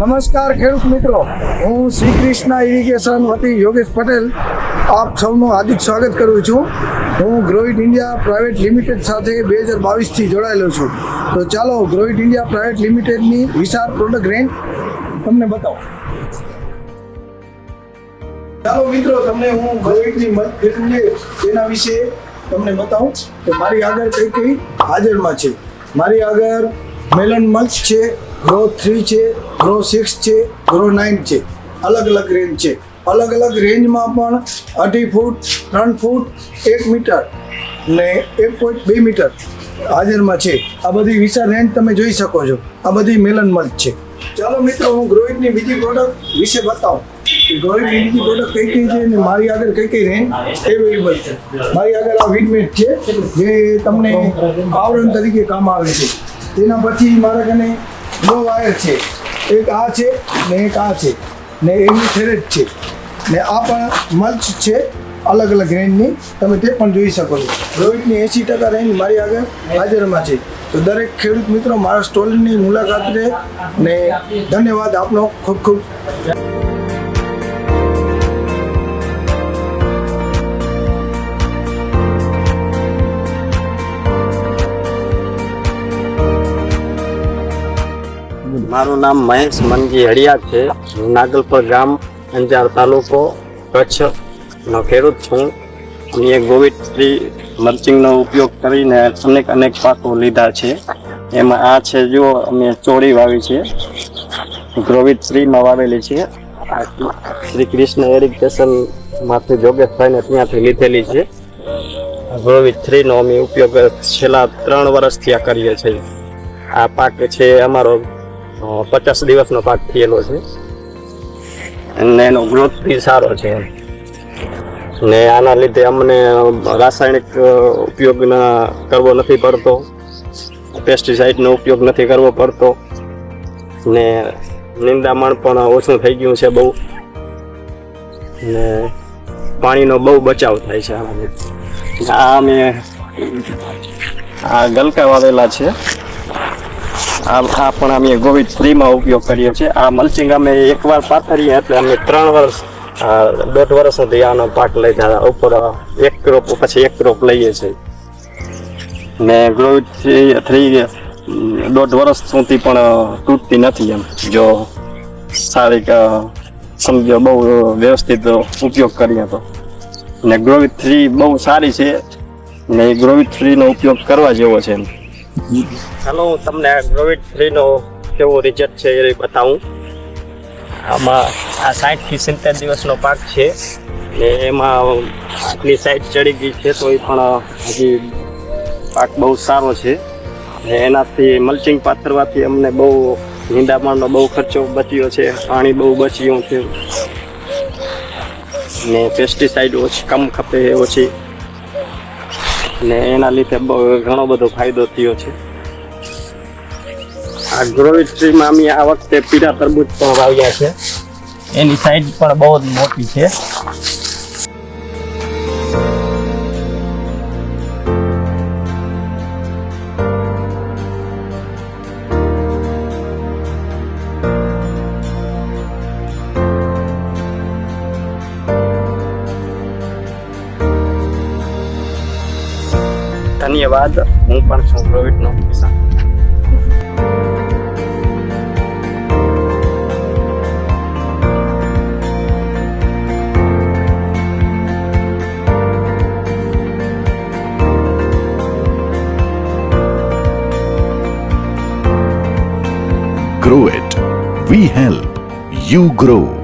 નમસ્કાર ખેડૂત મિત્રો. હું શ્રી કૃષ્ણ ઇરિગેશન વતી યોગેશ પટેલ આપ સૌનું હાર્દિક સ્વાગત કરું છું. હું ગ્રોઇટ ઇન્ડિયા પ્રાઇવેટ લિમિટેડ સાથે બે હજાર બાવીસથી જોડાયેલો છું. તો ચાલો ગ્રોઇટ ઇન્ડિયા પ્રાઇવેટ લિમિટેડની વિશાળ પ્રોડક્ટ રેન્જ તમને બતાવો. ચાલો મિત્રો, તમને હું ગ્રોઇટની મતભેદ છે તેના વિશે તમને બતાવું. કે મારી આગળ કઈ કઈ હાજરમાં છે? મારી આગળ મેલન મલ્ચ છે ગ્રો થ્રી છે ગ્રો સિક્સ છે ગ્રો નાઇન છે. અલગ અલગ રેન્જ છે. અલગ અલગ રેન્જમાં પણ અઢી ફૂટ, ત્રણ ફૂટ, એક મીટર ને એક પોઈન્ટ બે મીટર હાજરમાં છે. આ બધી વિશાળ રેન્જ તમે જોઈ શકો છો. આ બધી મેલન છે. ચાલો મિત્રો, હું ગ્રોઇટની બીજી પ્રોડક્ટ વિશે બતાવું. ગ્રોઇટની બીજી પ્રોડક્ટ કઈ કઈ છે અને મારી આગળ કઈ કઈ રેન્જ અવેલેબલ છે? મારી આગળ આ વીટમેટ છે જે તમને આવરણ તરીકે કામ આવે છે. તેના પછી મારા કને નો વાયર છે. એક આ છે ને એક આ છે ને એની થેરેટ છે. ને આ પણ મલ્ચ છે. અલગ અલગ રેન્જની તમે તે પણ જોઈ શકો છો. રોહિતની એંસી ટકા રેન્જ મારી આગળ હાજરમાં છે. તો દરેક ખેડૂત મિત્રો મારા સ્ટોલની મુલાકાત લે ને ધન્યવાદ આપનો ખૂબ ખૂબ. મારું નામ મહેશ મનજી હળિયા છે. હું નાગલપર ગામ અંજાર તાલુકો કચ્છનો ખેડૂત છું. અમે ગોવિડ ટ્રી મર્ચિંગનો ઉપયોગ કરીને અનેક અનેક પાકો લીધા છે. એમાં આ છે જો અમે ચોળી વાવી છે. ગ્રોવિડ ટ્રીમાં વાવેલી છે. આ શ્રી કૃષ્ણ એરિગેશનમાંથી જોગેશભાઈને ત્યાંથી લીધેલી છે. ગ્રોવિટ થ્રીનો અમે ઉપયોગ છેલ્લા ત્રણ વર્ષથી આ કરીએ છીએ. આ પાક છે અમારો પચાસ દિવસનો પાક થયેલો છે. અને એનો ગ્રોથ બી સારો છે ને આના લીધે અમને રાસાયણિક ઉપયોગના ઉપયોગ કરવો નથી પડતો. પેસ્ટિસાઇડનો ઉપયોગ નથી કરવો પડતો. ને નિંદામણ પણ ઓછું થઈ ગયું છે બહુ. ને પાણીનો બહુ બચાવ થાય છે આનાથી. આ અમે આ ગલકા વાવેલા છે. આ પણ અમે ગોવિંદ ફ્રીમાં ઉપયોગ કરીએ છીએ. આ મલ્ચિંગ અમે એકવાર પાથરીએ એટલે અમે ત્રણ વર્ષ દોઢ વર્ષ સુધી આનો પાક લઈ જતા, ઉપર એક ક્રોપ, પછી એક ક્રોપ લઈએ છીએ. ને ગ્રોવિડ થ્રી થ્રી દોઢ વર્ષ સુધી પણ તૂટતી નથી એમ. જો સારી સમજો, બહુ વ્યવસ્થિત ઉપયોગ કરીએ તો. ને ગ્રોવિડ થ્રી બહુ સારી છે ને ગ્રોવિડ થ્રીનો ઉપયોગ કરવા જેવો છે એમ. ચાલો, હું તમને ગ્રોવિડ થ્રીનો કેવો રિઝલ્ટ છે એ બતાવું. આમાં આ સાઠથી સિત્તેર દિવસનો પાક છે ને એમાં આટલી સાઈડ ચડી ગઈ છે તો એ પણ હજી પાક બહુ સારો છે. ને એનાથી મલ્ચિંગ પાથરવાથી અમને બહુ નિંદામણનો બહુ ખર્ચો બચ્યો છે, પાણી બહુ બચ્યું છે. ને પેસ્ટિસાઇડ ઓછી, કમ ખપે ઓછી ને એના લીધે બહુ ઘણો બધો ફાયદો થયો છે. આ ગ્રોવિડ ટ્રીમાં અમે આ વખતે પીળા તરબૂચ પણ વાવ્યા છે. એની સાઈઝ પણ બહુ જ મોટી છે. ધન્યવાદ. હું પણ છું ગ્રોવિડનો કિસાન. Grow it. We help. You grow.